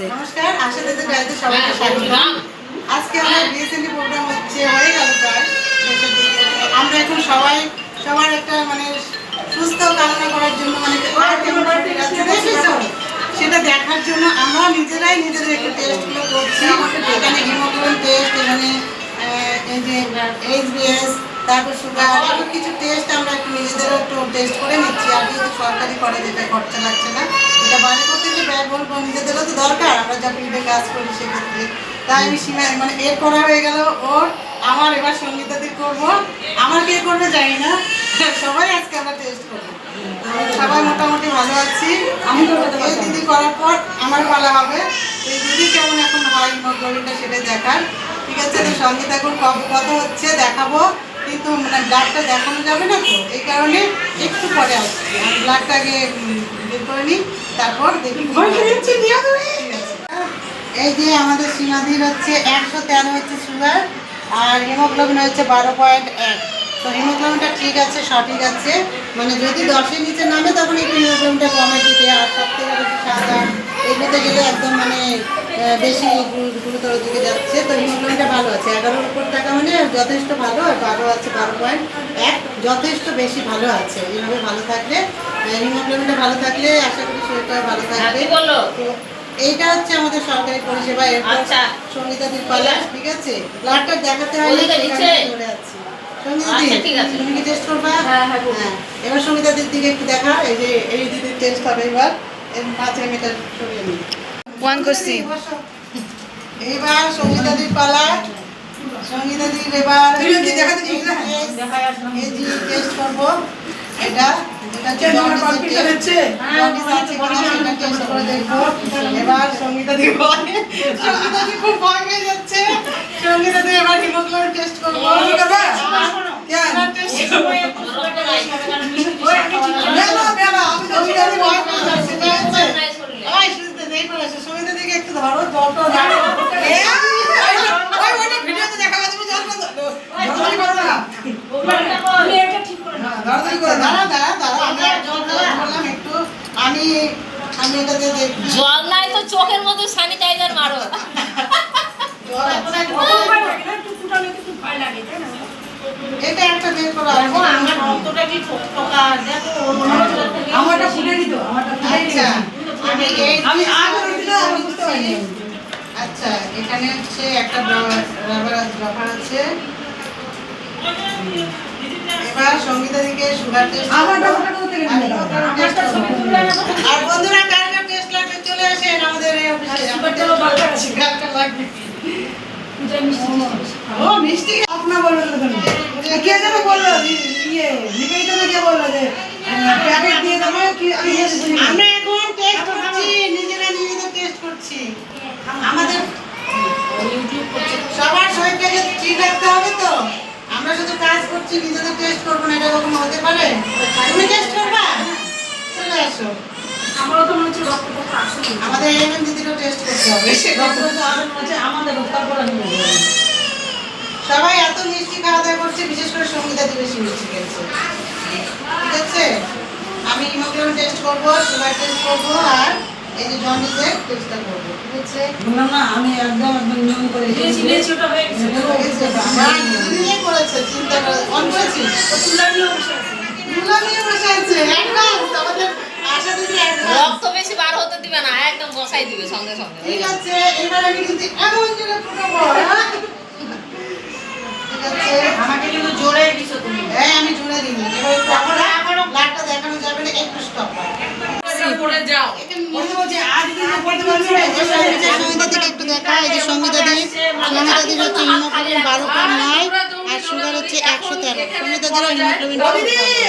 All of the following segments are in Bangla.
হচ্ছে নমস্কার আশা দিদি গাইতে সবাইকে স্বাগত। আজকে আমরা বিএসএনডি প্রোগ্রাম হচ্ছে হয়ে গেল প্রায়। আমরা এখন সবাই সবার একটা মানে সুস্থ কামনা করার জন্য মানে? সেটা দেখার জন্য আমরা নিজেরাই নিজেদের একটু টেস্টগুলো করছি। এখানে হিমোগ্লোবিন টেস্ট এখানে এই যে এইচবিএস তারপর সুগার এরকম কিছু টেস্ট আমরা একটু নিজেদেরও একটু টেস্ট করে নিচ্ছি। আর যেহেতু সরকারি করে যেটা খরচা লাগছে না। এটা বাইরে করতে যে ব্যয় বলব নিজেদেরও তো দরকার। আমরা যা ফিল্ডে কাজ করি সেক্ষেত্রে। তাই আমি সীমা মানে এর করা হয়ে গেল ওর আমার এবার সঙ্গীতাদি করব। আমার কে করবে জানি না। সবাই আজকে আমরা টেস্ট করব। সবাই মোটামুটি ভালো আছি। আমি এই দিদি করার পর আমার পালা হবে। এই দিদি কেমন এখন হয় হিমোগ্লোবিনটা সেটা দেখার। ঠিক আছে তো সঙ্গে থাকুন কবে কত হচ্ছে দেখাবো। কিন্তু মানে ব্লাডটা দেখানো যাবে না তো এই কারণে একটু পরে আসছি। আমি ব্লাডটা আগে বের করে নিই তারপর দেখি এই যে আমাদের সীমাধির হচ্ছে একশো তেরো হচ্ছে সুগার আর হিমোগ্লোবিন হচ্ছে বারো পয়েন্ট এক। তো হিমোগ্লোবিনটা ঠিক আছে সঠিক আছে। মানে যদি দশের নিচে নামে তখন একটু হিমোগ্লোবিনটা কমে দিতে আর সব থেকে বেশি সাদা এগুলোতে গেলে একদম মানে বেশি গুরুতর দিকে যাচ্ছে তো হিমোগ্লোবিনটা ভালো আছে। এগারোর উপর টাকা মানে যথেষ্ট ভালো আর বারো আছে বারো পয়েন্ট এক। যথেষ্ট বেশি ভালো আছে। এইভাবে ভালো থাকলে হিমোগ্লোবিনটা ভালো থাকলে আশা করি শরীরটা ভালো থাকবে। বলল? তো এইটা হচ্ছে আমাদের সরকারি পরিষেবা। আচ্ছা। সঙ্গীতাদির পালা ঠিক আছে? ব্লাডটা দেখাতে হয়? ধরে আছি সঙ্গীতাদি আচ্ছা, ঠিক আছে। তুমি কি টেস্ট করবা? হ্যাঁ, হ্যাঁ। হ্যাঁ। এবার সঙ্গীতাদির দিকে একটু দেখা এই যে এই দিদির টেস্ট হবে এবার। ওয়ান করছি এবার সঙ্গীতাদির পালা। সঙ্গীতাদির এবার টেস্ট করব। এটা দেখব। এবার সঙ্গীতা দি ভয়। সঙ্গীতা দি খুব ভয় পেয়ে যাচ্ছে। সঙ্গীতা দি এবার হিমোগ্লোবিন টেস্ট করব এবার test করব। বেলা, বেলা, আমি সঙ্গীতা দি ভয় পেয়ে যাচ্ছে, ঠিক আছে? ওই, সুজিতা দি, এই করে এসো, সঙ্গীতা দিকে একটু ধরো, জলটা ধরো। এ, ওই, ওইটা ভিডিওতে দেখাবে, তুমি জলটা ধরো। জলটা করো না। দাঁড়া, দাঁড়া, দাঁড়া, আমি জল বললাম একটু, আমি আমি এটাতে দেখি। জল নাই তো চোখের মধ্যে স্যানিটাইজার মারো। এটা একটা বের করা আমারটা ফুলে দিত আমারটা ফুলে আচ্ছা, আমি আমি আগে রইছিল আমি বুঝতে পারিনি। আচ্ছা এখানে হচ্ছে একটা রাবার রাবার আছে। এবার সঙ্গীতা দিকে সুগার টেস্ট আর বন্ধুরা কার কার টেস্ট লাগবে চলে আসেন আমাদের ও মিষ্টি আপনা বলল কে যেন বলল? ইয়ে নিবেদিতা কে বলল যে প্যাকেট দিয়ে দেবো কি আমি। আমরা এখন টেস্ট করছি নিজেরা নিজেদের টেস্ট করছি। আমাদের সবার শরীরটাকে ঠিক রাখতে হবে তো। আমরা টেস্ট করব না এটা কখনো হতে পারে? তুমি টেস্ট করবা? চলে আসো। আমারও তো মনে হচ্ছে রক্ত। আমাদের এমএন দিদিরও টেস্ট করতে হবে। রক্ত তো আরও মনে হচ্ছে আমাদের রক্তার পর সবাই এত মিষ্টি খাওয়া দাওয়া করছে বিশেষ করে সঙ্গীতা দি বেশি মিষ্টি খেয়েছে। ঠিক আছে? আমি হিমোগ্লোবিন টেস্ট করব সুগার টেস্ট করব আর এই যে জন্ডিসের টেস্টটা করব ঠিক আছে বললাম না আমি একদম একদম নিয়ম করে দিয়েছি, দিয়েছি, ওটা হয়ে গেছে। হ্যাঁ, দুদিনেই করেছে, চিন্তা করে। অন করেছিস? দুলামিও বসে আছে, advance, আমাদের আশা দিদি advance। রক্ত বেশি বার হতে দিবে না একদম বসাই দিবে সঙ্গে সঙ্গে ঠিক আছে, এবার আমি কিন্তু এমন জোরে ফুটাবো, হ্যাঁ? ঠিক আছে। আমাকে কিন্তু জোরে দিছো তুমি এই, আমি জোরে দিইনি। এবার একটু এখনও ব্লাডটা দেখানো যাবে না, একটু stop করো। পড়ে যাও বলতে বলছে আজ দিন বলতে বলছে এই যে সঙ্গীতা- সঙ্গীতা দিকে একটু দেখা, এই যে সঙ্গীতা দি, সঙ্গীতা দির হচ্ছে হিমোগ্লোবিন বারো পয়েন্ট নয় আর সুগার হচ্ছে একশো তেরো। সঙ্গীতা দিরও হিমোগ্লোবিন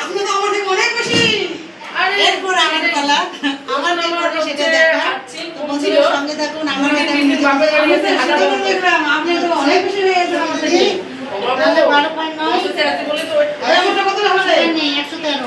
আপনি তো আমার থেকে অনেক বেশি এরপর আমার পালা আমার কি করবে সেটা দেখা। সঙ্গে থাকুন আমার আপনি তো অনেক বেশি হয়ে গেছে বারো পয়েন্ট নয়। একশো তেরো।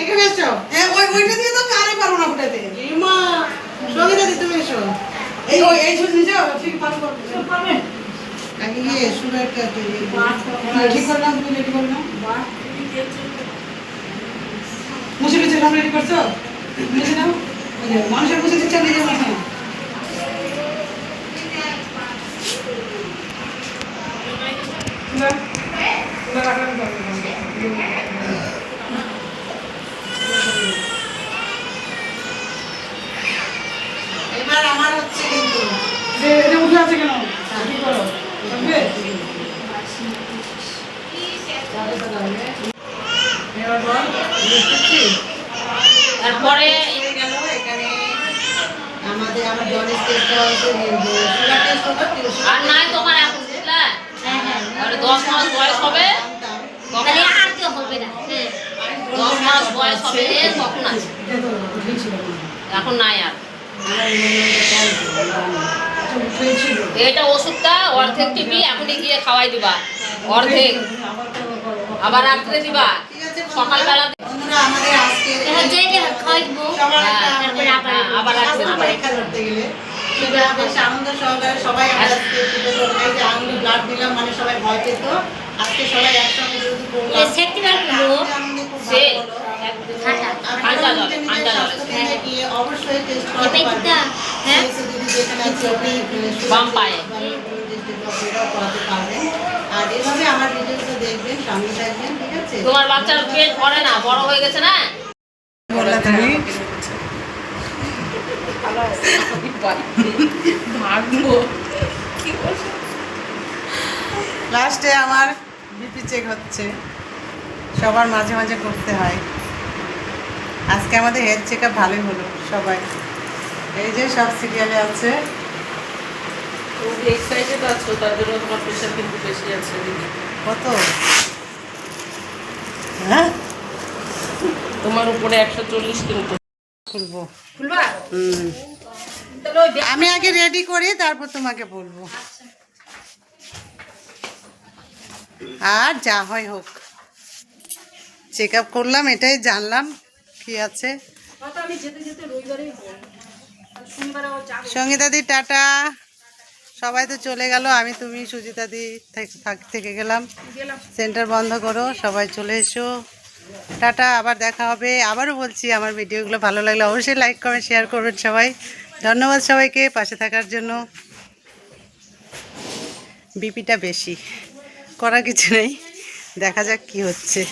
এখানে এসো। হ্যাঁ ওই ওইটা দিয়ে তো আমি আরে পারব না ফুটাতে। ইমা সঙ্গীতা দি তুমি এসো। এই ওই এই সুদ নিচে ঠিক পারব পারবে? আগে সুগারটা তৈরি ঠিক করে নাও তুমি রেডি করে নাও। মুছে সব রেডি করছ? মুছে নাও। মানুষের মুছে দিচ্ছে নাও তুলা রাখার এবার আমার হচ্ছে কিন্তু এটা উঠে আছে কেন ঠিক করো থাকবে এবার বল বুঝতেছি তারপরে হয়ে গেল এখানে আমাদের আমার জলের টেস্টটা হচ্ছে সুগার টেস্ট হলো আর নাই তোমার এখন বুঝলা? তাহলে দশ মাস বয়স হবে? দশ মাস বয়স হবে তখন আছে? হয়। এখন নাই আর। এটা ওষুধটা অর্ধেক টিপি এখনই গিয়ে খাওয়াই দিবা। অর্ধেক। আবার করো। রাত্রে দিবা। সকালবেলা বন্ধুরা আমাদের আজকে হ্যাঁ, হ্যাঁ, আবার রাখতে পরীক্ষা করতে গেলে। আনন্দ সহকারে সবাই আমরা আজকে শুধু এই যে আঙুলে ব্লাড দিলাম মানে সবাই ভয় পেত। আজকে সবাই একসঙ্গে অবশ্যই টেস্ট যেখানে আহ, বাম পায়ে। করাতে পারবেন। আমার ভিডিওগুলো দেখবেন সঙ্গে থাকবেন ঠিক আছে? তোমার বাচ্চার পেট ভরে না? বড় হয়ে গেছে না? বললা তুমি? লাস্টে আমার বিপি চেক হচ্ছে। সবার মাঝে মাঝে করতে হয়। আজকে আমাদের হেলথ চেক আপ ভালোই হলো সবাই। এই যে সব সিরিয়ালে আছে। তুমি এক্সাইটেড আছো তার জন্য তোমার প্রেশার কিন্তু বেশি আছে। কত? হ্যাঁ? তোমার উপরে একশো চল্লিশ কিন্তু। খুলবো। খুলবা? হুম। আমি আগে রেডি করি তারপর তোমাকে বলব। আর যা হয় হোক। চেক আপ করলাম এটাই জানলাম কি আছে। সঙ্গীতাদি টাটা। সবাই তো চলে গেল আমি তুমি সুজিতাদি থেকে- থাক- থেকে গেলাম। সেন্টার বন্ধ করো সবাই চলে এসো। টাটা আবার দেখা হবে। আবারও বলছি আমার ভিডিওগুলো ভালো লাগলে অবশ্যই লাইক কমেন্ট শেয়ার করবেন সবাই। ধন্যবাদ সবাইকে পাশে থাকার জন্য। বিপিটা বেশি করার কিছু নেই। দেখা যাক কি হচ্ছে।